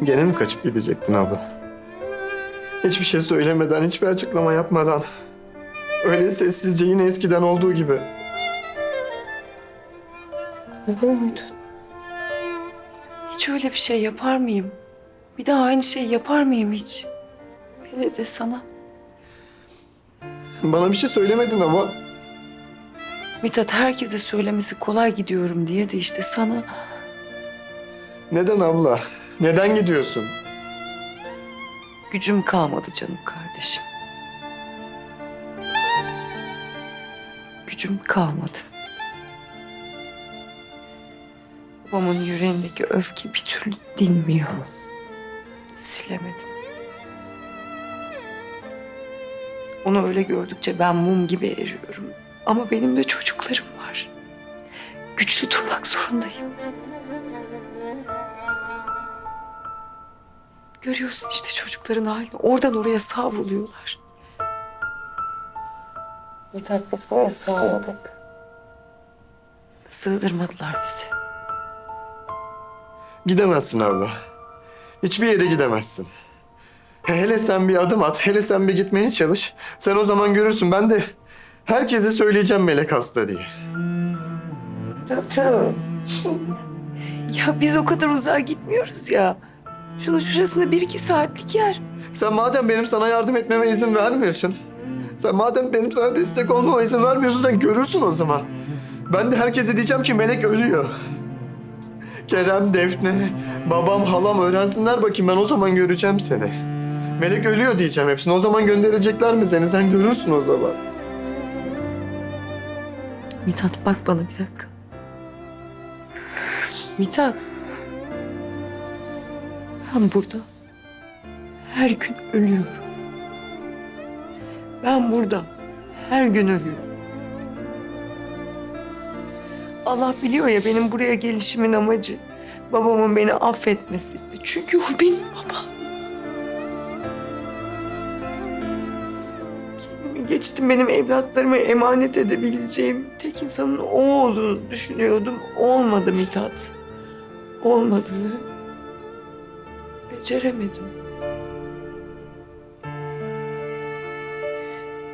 Gene mi kaçıp gidecektin abla? Hiçbir şey söylemeden, hiçbir açıklama yapmadan. Öyle sessizce yine eskiden olduğu gibi. Olur muydu? Hiç öyle bir şey yapar mıyım? Bir daha aynı şey yapar mıyım hiç? Hele de sana. Bana bir şey söylemedin ama. Mithat herkese söylemesi kolay gidiyorum diye de işte sana... Neden abla? Neden gidiyorsun? Gücüm kalmadı canım kardeşim. Gücüm kalmadı. Babamın yüreğindeki öfke bir türlü dinmiyor. Silemedim. Onu öyle gördükçe ben mum gibi eriyorum. Ama benim de çocuklarım var. Güçlü durmak zorundayım. Görüyorsun işte çocukların halini. Oradan oraya savruluyorlar. Mithat biz buraya sığamadık. Sığdırmadılar bizi. Gidemezsin abla. Hiçbir yere gidemezsin. Hele sen bir adım at, hele sen bir gitmeye çalış. Sen o zaman görürsün. Ben de herkese söyleyeceğim melek hasta diye. Tatlım. ya biz o kadar uzağa gitmiyoruz ya. Şunun şurasında bir iki saatlik yer. Sen madem benim sana yardım etmeme izin vermiyorsun. Sen madem benim sana destek olmama izin vermiyorsun sen görürsün o zaman. Ben de herkese diyeceğim ki Melek ölüyor. Kerem, Defne, babam, halam öğrensinler bakayım ben o zaman göreceğim seni. Melek ölüyor diyeceğim hepsine. O zaman gönderecekler mi seni? Sen görürsün o zaman. Mithat bak bana bir dakika. Mithat. Ben burada her gün ölüyorum. Ben burada her gün ölüyorum. Allah biliyor ya benim buraya gelişimin amacı babamın beni affetmesiydi. Çünkü o benim babam. Kendimi geçtim benim evlatlarıma emanet edebileceğim tek insanın o olduğunu düşünüyordum. Olmadı Mithat. Olmadı. Beceremedim.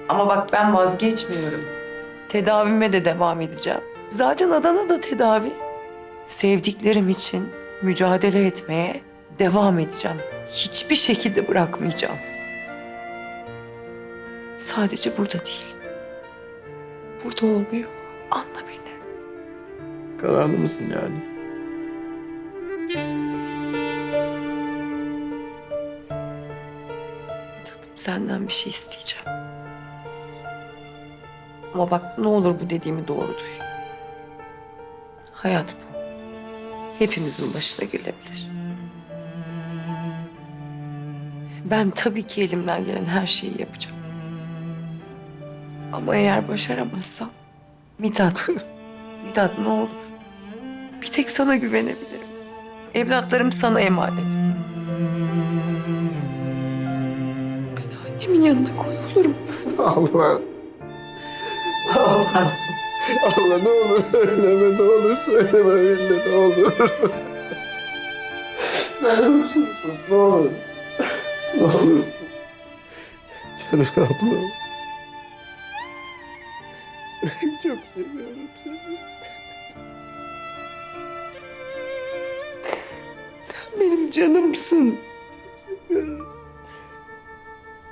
Ama bak ben vazgeçmiyorum. Tedavime de devam edeceğim. Zaten Adana'da tedavi. Sevdiklerim için mücadele etmeye devam edeceğim. Hiçbir şekilde bırakmayacağım. Sadece burada değil. Burada olmuyor. Anla beni. Kararlı mısın yani? Tatlım senden bir şey isteyeceğim. Ama bak ne olur bu dediğimi doğru duy. Hayat bu. Hepimizin başına gelebilir. Ben tabii ki elimden gelen her şeyi yapacağım. Ama eğer başaramazsam Mithat, Mithat ne olur. Bir tek sana güvenebilirim. Evlatlarım sana emanet. Annemin yanına koy olur mu? Allah. Allah. Allah ne olur söyleme ne olur söyleme öyle ne olur. ne sus ne olur. Ne olur. Canım ablam. Çok seviyorum seni. Sen benim canımsın.